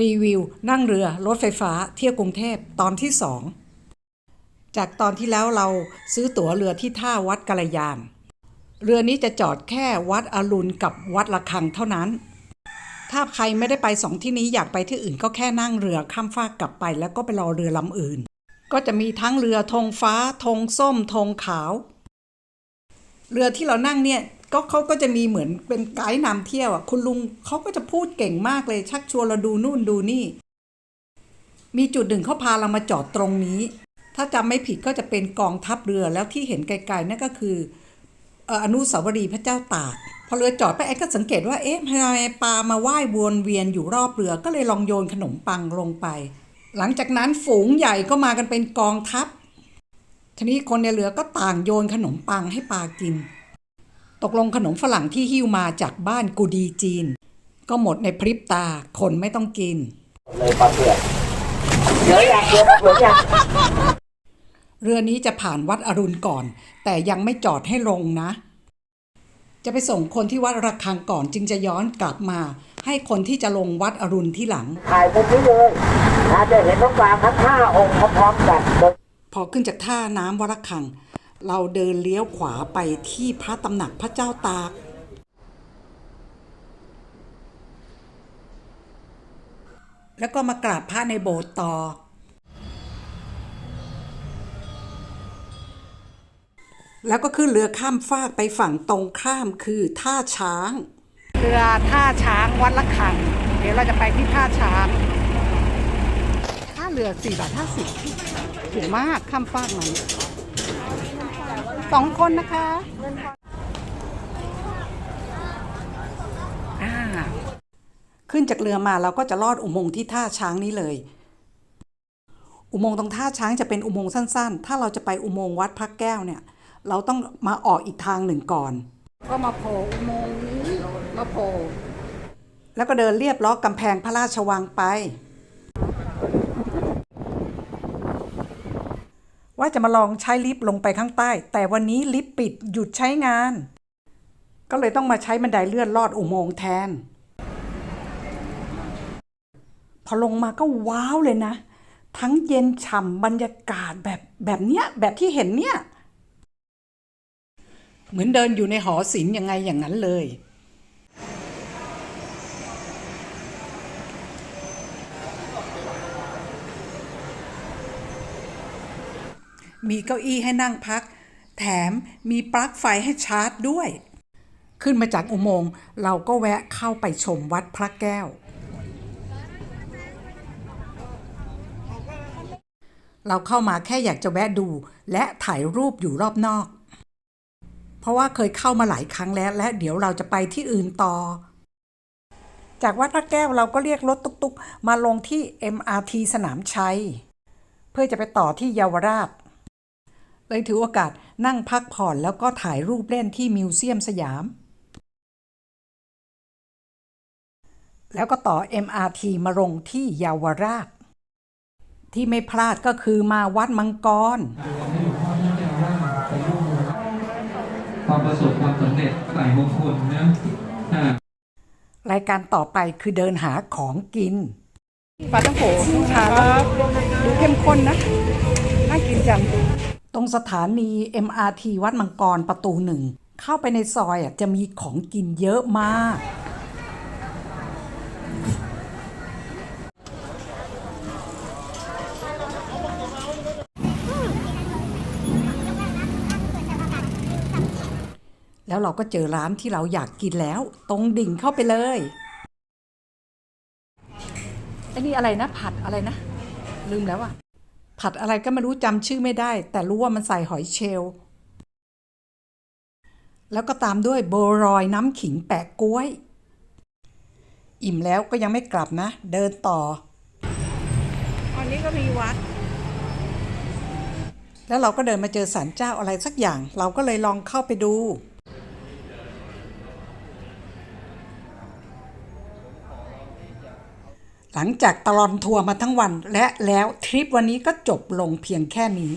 รีวิว นั่งเรือรถไฟฟ้าเที่ยวกรุงเทพตอนที่สองจากตอนที่แล้วเราซื้อตั๋วเรือที่ท่าวัดกาลยาน เรือนี้จะจอดแค่วัดอรุณกับวัดระฆังเท่านั้น ถ้าใครไม่ได้ไปสองที่นี้อยากไปที่อื่นก็แค่นั่งเรือข้ามฟากกลับไป แล้วก็ไปรอเรือลำอื่น ก็จะมีทั้งเรือธงฟ้าธงส้มธงขาว เรือที่เรานั่งเนี่ย ก็เขาก็จะมีเหมือนเป็นไกด์นำเที่ยวอะคุณลุงเขาก็จะพูดเก่งมากเลยชักชวนเราดูนู่นดูนี่ มีจุดหนึ่งเขาพาเรามาจอดตรงนี้ ถ้าจำไม่ผิดก็จะเป็นกองทัพเรือแล้วที่เห็นไกลๆนั่นก็คืออนุสาวรีย์พระเจ้าตากพอเรือจอดไปไอ้ก็สังเกตว่าเอ๊ะทำไมปลามาว่ายวนเวียนอยู่รอบเรือก็เลยลองโยนขนมปังลงไป หลังจากนั้นฝูงใหญ่ก็มากันเป็นกองทัพทีนี้คนในเรือก็ต่างโยนขนมปังให้ปลากิน ตกลงขนมฝรั่งที่หิ้วมาจากบ้านกูดีจีน ก็หมดในพริบตาคนไม่ต้องกิน เลยปลาเผือกเยอะอย่างเยอะเยอะอย่างเรือนี้จะผ่านวัดอรุณก่อน แต่ยังไม่จอดให้ลงนะ จะไปส่งคนที่วัดระฆังก่อนจึงจะย้อนกลับมา ให้คนที่จะลงวัดอรุณที่หลัง ถ่ายมุมนี้เลยนะจะเห็นน้องปลาทั้งห้าองค์พร้อมๆกัน พอขึ้นจากท่าน้ำวัดระฆัง เราเดินเลี้ยวขวาไปที่พระตำหนักพระเจ้าตาก แล้วก็มากราบพระในโบสถ์ต่อ แล้วก็ขึ้นเรือข้ามฟากไปฝั่งตรงข้ามคือท่าช้าง เรือท่าช้างวัดละคัง เดี๋ยวเราจะไปที่ท่าช้างค่าเรือ4บาท50ถูกมากข้ามฟากมัน สองคนนะคะอ่าขึ้นจากเรือมาเราก็จะลอดอุโมงค์ที่ท่าช้างนี้เลย อุโมงค์ตรงท่าช้างจะเป็นอุโมงค์สั้น ๆ ถ้าเราจะไปอุโมงค์วัดพระแก้วเนี่ย เราต้องมาออกอีกทางหนึ่งก่อน ก็มาโผล่อุโมงค์นี้มาโผล่แล้วก็เดินเรียบล้อกำแพงพระราชวังไป ว่าจะมาลองใช้ลิฟต์ลงไปข้างใต้ แต่วันนี้ลิฟต์ปิดหยุดใช้งาน ก็เลยต้องมาใช้บันไดเลื่อนลอดอุโมงค์แทน พอลงมาก็ว้าวเลยนะ ทั้งเย็นฉ่ำบรรยากาศแบบแบบเนี้ยแบบที่เห็นเนี่ย เหมือนเดินอยู่ในหอศิลป์ยังไงอย่างนั้นเลย มีเก้าอี้ให้นั่งพัก แถมมีปลั๊กไฟให้ชาร์จด้วย ขึ้นมาจากอุโมงค์เราก็แวะเข้าไปชมวัดพระแก้ว เราเข้ามาแค่อยากจะแวะดู และถ่ายรูปอยู่รอบนอก เพราะว่าเคยเข้ามาหลายครั้งแล้ว และเดี๋ยวเราจะไปที่อื่นต่อจากวัดพระแก้วเราก็เรียกรถตุ๊กๆ มาลงที่ MRT สนามชัย เพื่อจะไปต่อที่เยาวราช เลยถือโอกาสนั่งพักผ่อนแล้วก็ถ่ายรูปเล่นที่มิวเซียมสยาม แล้วก็ต่อ MRT มาลงที่เยาวราช ที่ไม่พลาดก็คือมาวัดมังกรความประสบความสำเร็จหลายมงคลนะอ่ารายการต่อไปคือเดินหาของกินปลาต้องโผทานแล้วดูเข้มข้นนะ น่ากินจัง ตรงสถานี MRT วัดมังกรประตูหนึ่ง เข้าไปในซอยอะจะมีของกินเยอะมาก แล้วเราก็เจอร้านที่เราอยากกินแล้ว ตรงดิ่งเข้าไปเลยไอ้นี่อะไรนะผัดอะไรนะ ลืมแล้วอะ ผัดอะไรก็ไม่รู้จำชื่อไม่ได้ แต่รู้ว่ามันใส่หอยเชลล์แล้วก็ตามด้วยโบวรอยน้ำขิงแปะกล้วย อิ่มแล้วก็ยังไม่กลับนะ เดินต่อวันนี้ก็มีวัด แล้วเราก็เดินมาเจอศาลเจ้าอะไรสักอย่าง เราก็เลยลองเข้าไปดู หลังจากตลอนทัวร์มาทั้งวันและแล้วทริปวันนี้ก็จบลงเพียงแค่นี้